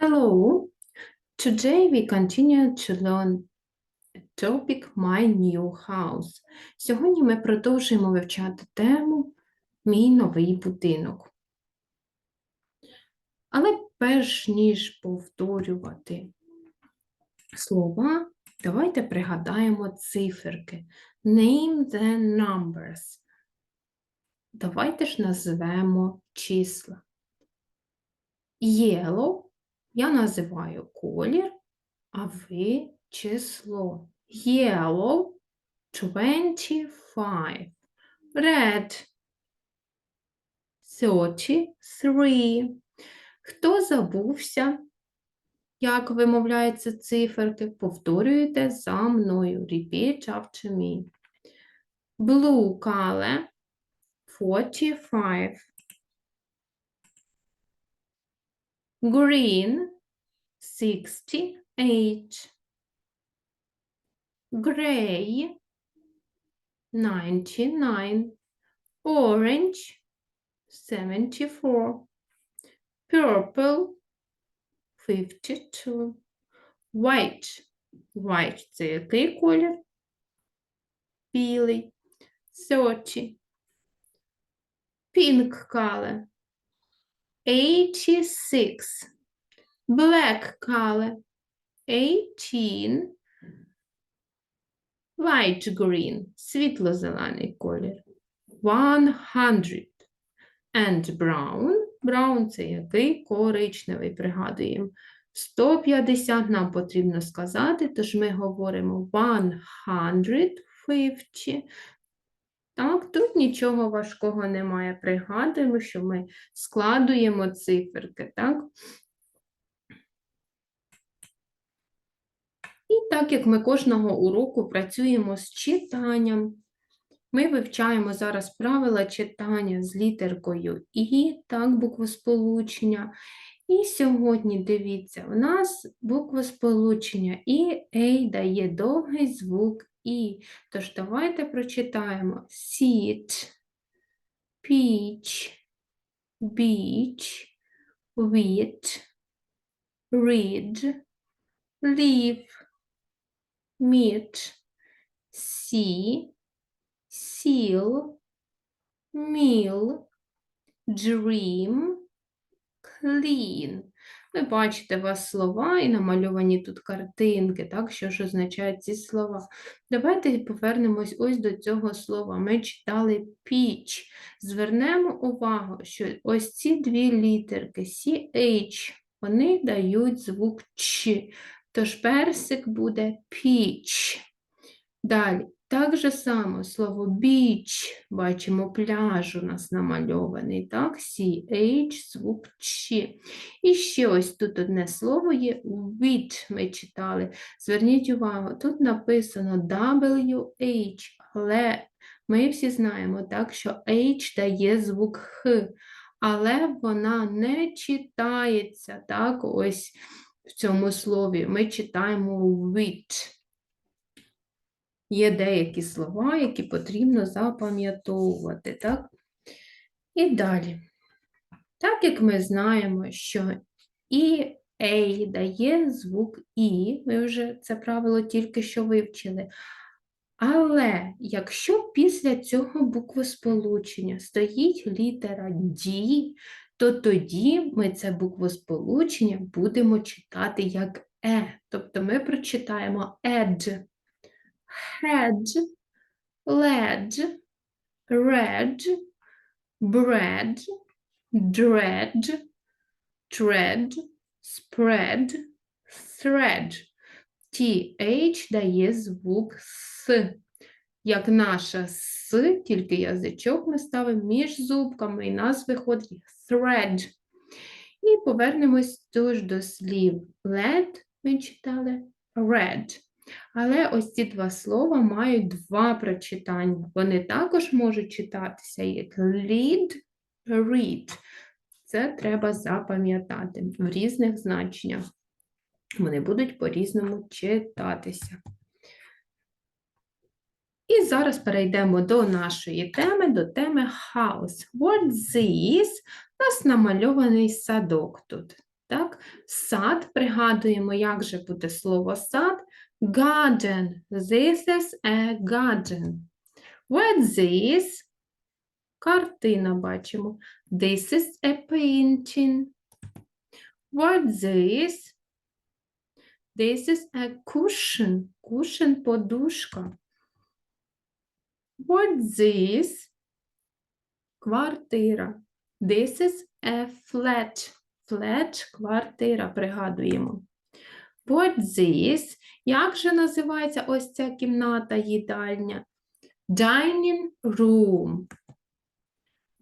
Hello. Today we continue to learn topic My New House. Сьогодні ми продовжуємо вивчати тему Мій новий будинок. Але перш ніж повторювати слова, давайте пригадаємо циферки. Name the numbers. Давайте ж назвемо числа. Yellow я називаю колір, а ви число. Yellow 25. Red 33. Хто забувся, як вимовляються циферки, повторюєте за мною. Repeat after me. Blue color 45. Green 68. Gray 99. Orange 74. Purple 52. White. White це який колір? Білий. 30. Pink color 86. Black color 18. Light green, світло-зелений колір. 100. And brown. Brown це який коричневий, пригадуємо. 150 нам потрібно сказати, тож ми говоримо 150. Так, тут нічого важкого немає. Пригадуємо, що ми складуємо циферки, так? І так як ми кожного уроку працюємо з читанням, ми вивчаємо зараз правила читання з літеркою І, так, буквосполучення. І сьогодні, дивіться, у нас буквосполучення І, Ей дає довгий звук І. Тож давайте прочитаємо sit, peach, beach, wheat, read, leaf, meat, see, seal, meal, dream, clean. Ви бачите, у вас слова і намальовані тут картинки, так, що ж означають ці слова. Давайте повернемось ось до цього слова. Ми читали піч. Звернемо увагу, що ось ці дві літерки CH, вони дають звук Ч. Тож персик буде peach. Далі, так же само слово beach, бачимо, пляж у нас намальований, так, CH, звук Ч. І ще ось тут одне слово є wheat, ми читали. Зверніть увагу, тут написано WH, але ми всі знаємо, так, що H дає звук Х, але вона не читається, так, ось в цьому слові. Ми читаємо wheat. Є деякі слова, які потрібно запам'ятовувати, так? І далі. Так як ми знаємо, що і «ей» дає звук І, ми вже це правило тільки що вивчили. Але якщо після цього буквосполучення стоїть літера «ді», то тоді ми це буквосполучення будемо читати як Е. Тобто ми прочитаємо «ед» head, led, red, bread, dread, tread, spread, thread. TH дає звук С. Як наша С, тільки язичок ми ставимо між зубками, і нас виходить thread. І повернемось теж до слів. Led ми читали red. Але ось ці два слова мають два прочитання. Вони також можуть читатися як lead, read. Це треба запам'ятати в різних значеннях. Вони будуть по-різному читатися. І зараз перейдемо до нашої теми, до теми house. What this? У нас намальований садок тут. Так? Сад, пригадуємо, як же буде слово сад. Garden. This is a garden. What's this? Картина бачимо. This is a painting. What's this? This is a cushion. Cushion – подушка. What's this? Квартира. This is a flat. Flat – квартира, пригадуємо. What's this? Як же називається ось ця кімната, їдальня? Dining room.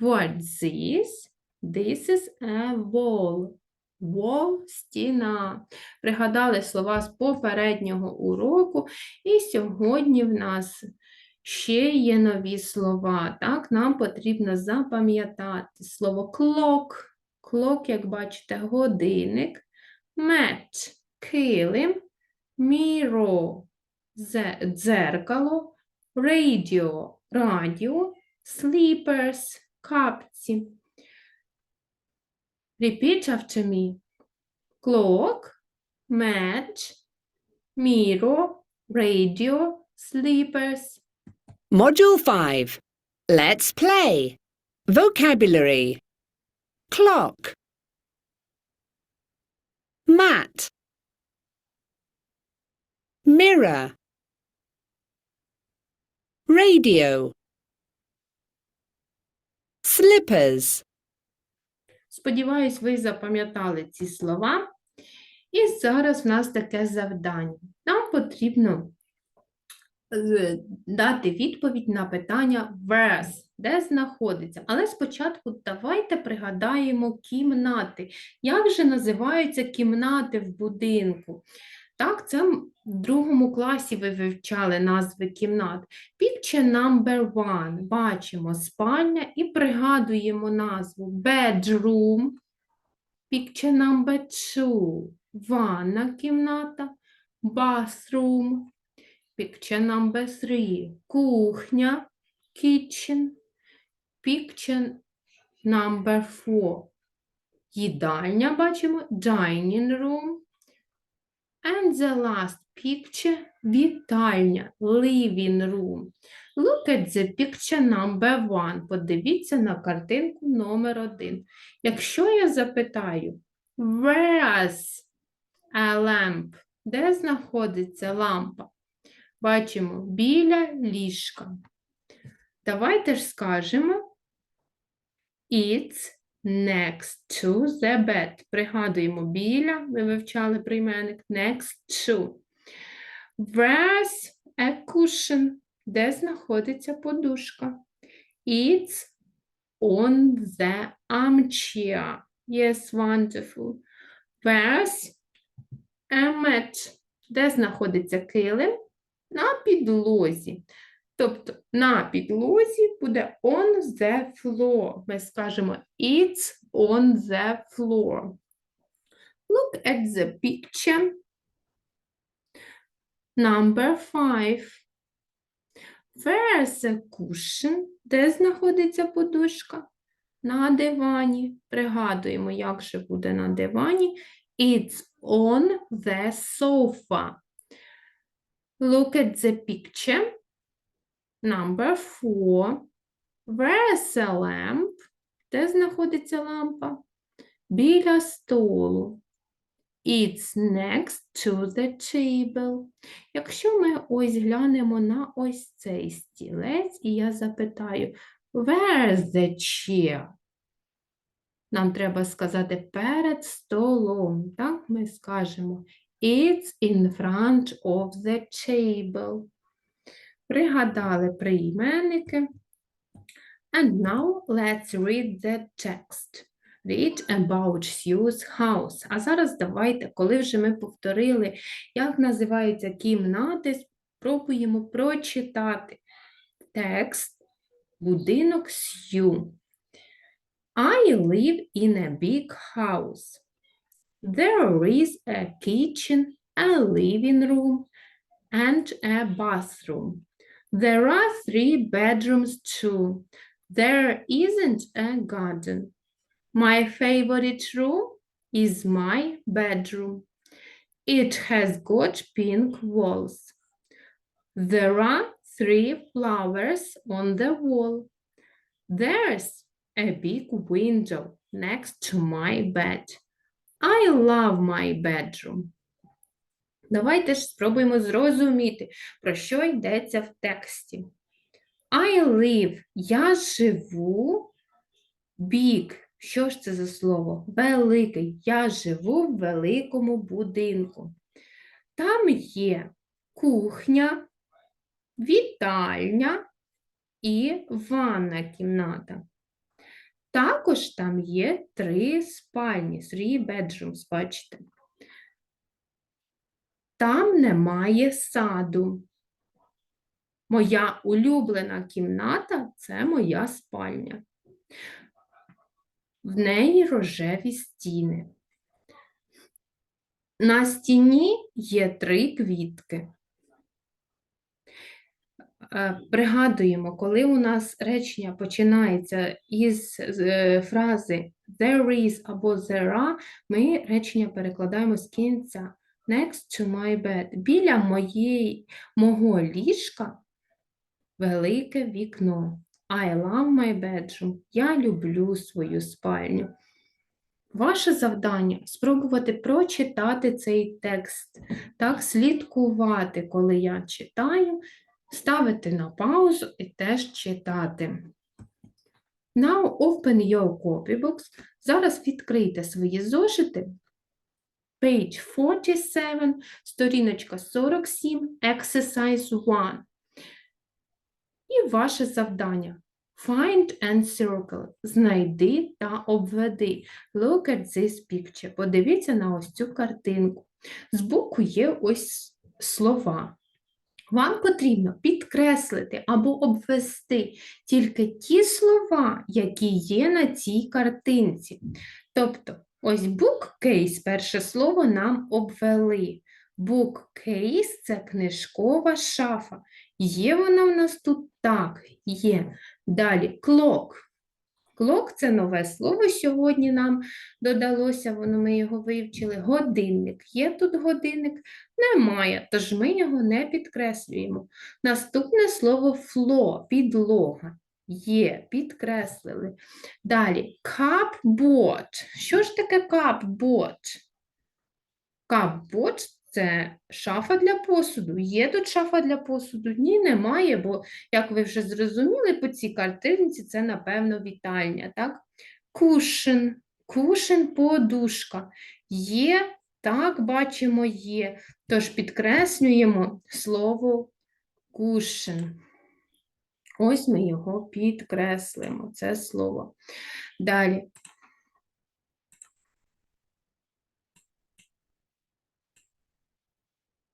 What's this? This is a wall. Wall – стіна. Пригадали слова з попереднього уроку, і сьогодні в нас ще є нові слова. Так, нам потрібно запам'ятати слово clock. Clock, як бачите, годинник. Mat – килим. Mirror – зе- дзеркало. Radio – радіо. Sleepers – капці. Repeat after me. Clock, match, mirror, radio, sleepers. Module 5. Let's play. Vocabulary. Clock. Mat. Mirror. Radio. Slippers. Сподіваюсь, ви запам'ятали ці слова. І зараз в нас таке завдання. Нам потрібно е, дати відповідь на питання where's, де знаходиться. Але спочатку давайте пригадаємо кімнати. Як же називаються кімнати в будинку? Так, це в другому класі ви вивчали назви кімнат. Picture number one. Бачимо спальня і пригадуємо назву bedroom. Picture number two. Ванна кімната. Bathroom. Picture number three. Кухня. Kitchen. Picture number four. Їдальня бачимо. Dining room. And the last picture – вітальня, living room. Look at the picture number one. Подивіться на картинку номер один. Якщо я запитаю, where's a lamp? Де знаходиться лампа? Бачимо, біля ліжка. Давайте ж скажемо It's next to the bed. Пригадуємо біля, ми вивчали прийменник next to. Where's a cushion? Де знаходиться подушка? It's on the armchair. Yes, wonderful. Where's a mat? Де знаходиться килим? На підлозі. Тобто на підлозі буде on the floor. Ми скажемо it's on the floor. Look at the picture. Number five. Where's a cushion? Де знаходиться подушка? На дивані. Пригадуємо, як же буде на дивані. It's on the sofa. Look at the picture. Number four. Where's a lamp? Де знаходиться лампа? Біля столу. It's next to the table. Якщо ми ось глянемо на ось цей стілець, і я запитаю, where's the chair? Нам треба сказати перед столом. Так, ми скажемо It's in front of the table. Пригадали прийменники. And now let's read the text. Read about Sue's house. А зараз давайте, коли вже ми повторили, як називаються кімнати, спробуємо прочитати текст будинок Сью. I live in a big house. There is a kitchen, a living room, and a bathroom. There are three bedrooms too. There isn't a garden. My favorite room? is my bedroom. It has got pink walls. There are three flowers on the wall. There's a big window next to my bed. I love my bedroom. Давайте ж спробуємо зрозуміти, про що йдеться в тексті. I live. Я живу. Big. Що ж це за слово? Великий. Я живу в великому будинку. Там є кухня, вітальня і ванна кімната. Також там є три спальні, three bedrooms, бачите. Там немає саду. Моя улюблена кімната це моя спальня. В неї рожеві стіни. На стіні є три квітки. Е, Пригадуємо, коли у нас речення починається із е, фрази there is або there are, ми речення перекладаємо з кінця next to my bed. Біля моєї, мого ліжка велике вікно. I love my bedroom. Я люблю свою спальню. Ваше завдання спробувати прочитати цей текст, так, слідкувати, коли я читаю, ставити на паузу і теж читати. Now open your copybooks. Зараз відкрийте свої зошити. Page 47, сторіночка 47, exercise 1. І ваше завдання. Find and circle. Знайди та обведи. Look at this picture. Подивіться на ось цю картинку. Збоку є ось слова. Вам потрібно підкреслити або обвести тільки ті слова, які є на цій картинці. Тобто, ось bookcase, перше слово нам обвели. Bookcase – це книжкова шафа. Є вона в нас тут? Так, є. Далі clock. Clock – це нове слово сьогодні нам додалося, воно ми його вивчили. Годинник. Є тут годинник? Немає, тож ми його не підкреслюємо. Наступне слово floor – підлога. Є, підкреслили. Далі cupboard. Що ж таке cupboard? Cupboard – це шафа для посуду. Є тут шафа для посуду? Ні, немає, бо, як ви вже зрозуміли, по цій картинці це, напевно, вітальня, так? Кушин. Кушин – подушка. Є, так, бачимо, є. Тож підкреслюємо слово кушин. Ось ми його підкреслимо, це слово. Далі.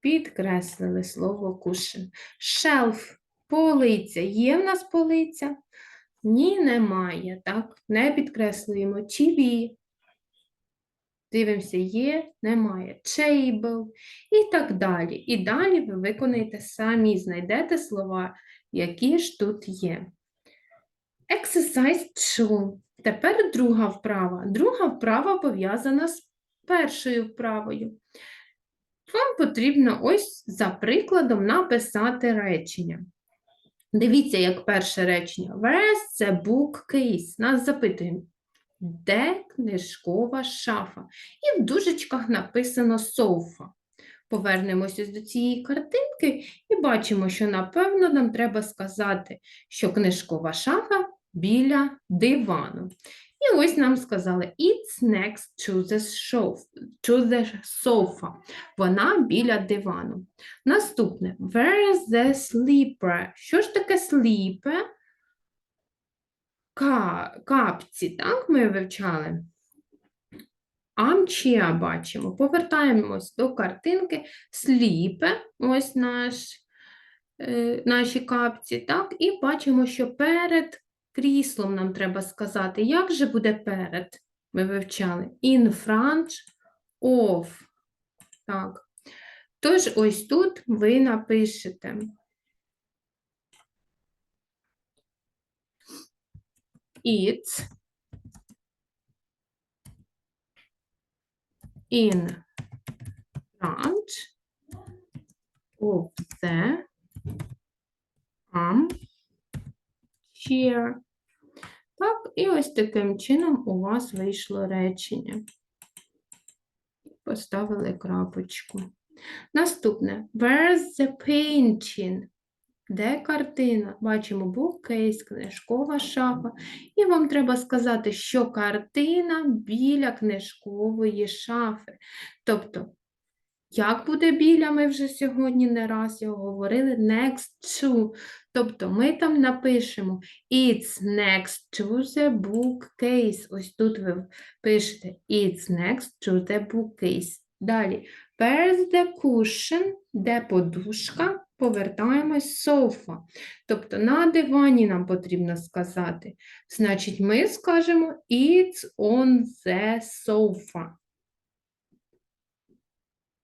Підкреслили слово кушин. Шелф, полиця. Є в нас полиця? Ні, немає. Так, не підкреслюємо. TV. Дивимося, є, немає. Table і так далі. І далі ви виконаєте самі, знайдете слова, які ж тут є. Exercise 2. Тепер друга вправа. Друга вправа пов'язана з першою вправою. Вам потрібно ось за прикладом написати речення. Дивіться, як перше речення. Where's the bookcase? Нас запитуємо, де книжкова шафа? І в дужечках написано софа. Повернемося до цієї картинки і бачимо, що, напевно, нам треба сказати, що книжкова шафа біля дивану. І ось нам сказали It's next to the, show, to the sofa. Вона біля дивану. Наступне Where is the sleeper? Що ж таке sleeper? Капці, так, ми вивчали. Армчія бачимо. Повертаємось до картинки. Сліпе, ось наш, е, наші капці, так, і бачимо, що перед кріслом нам треба сказати. Як же буде перед? Ми вивчали. In front of. Так. Тож, ось тут ви напишете. It's in front of the armchair. Так, і ось таким чином у вас вийшло речення. Поставили крапочку. Наступне. Where's the painting? Де картина? Бачимо bookcase, книжкова шафа. І вам треба сказати, що картина біля книжкової шафи. Тобто, як буде біля, ми вже сьогодні не раз його говорили, next to. Тобто ми там напишемо It's next to the bookcase. Ось тут ви пишете It's next to the bookcase. Далі. Where's the cushion? Де подушка? Повертаємось sofa. Тобто на дивані нам потрібно сказати. Значить, ми скажемо It's on the sofa.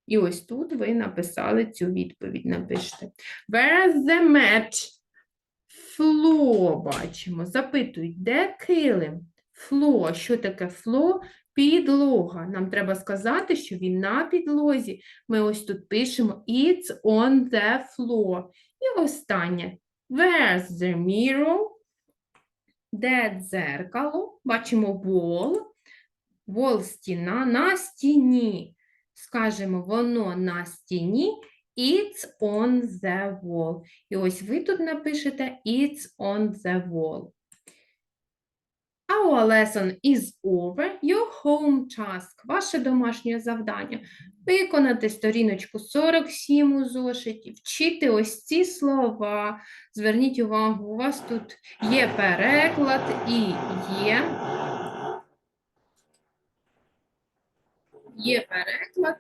І ось тут ви написали цю відповідь. Напишете. Where's the mat? Фло бачимо. Запитують, де килим? Фло. Що таке фло? Підлога. Нам треба сказати, що він на підлозі. Ми ось тут пишемо It's on the floor. І останнє. Where's the mirror? Де дзеркало? Бачимо wall. Wall – стіна на стіні. Скажемо, воно на стіні. It's on the wall. І ось ви тут напишете It's on the wall. Our lesson is over. Your home task. Ваше домашнє завдання. Виконати сторіночку 47 у зошиті, вчити ось ці слова. Зверніть увагу, у вас тут є переклад і є. Є переклад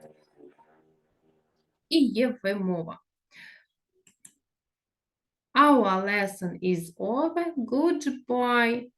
і є вимова. Our lesson is over. Goodbye.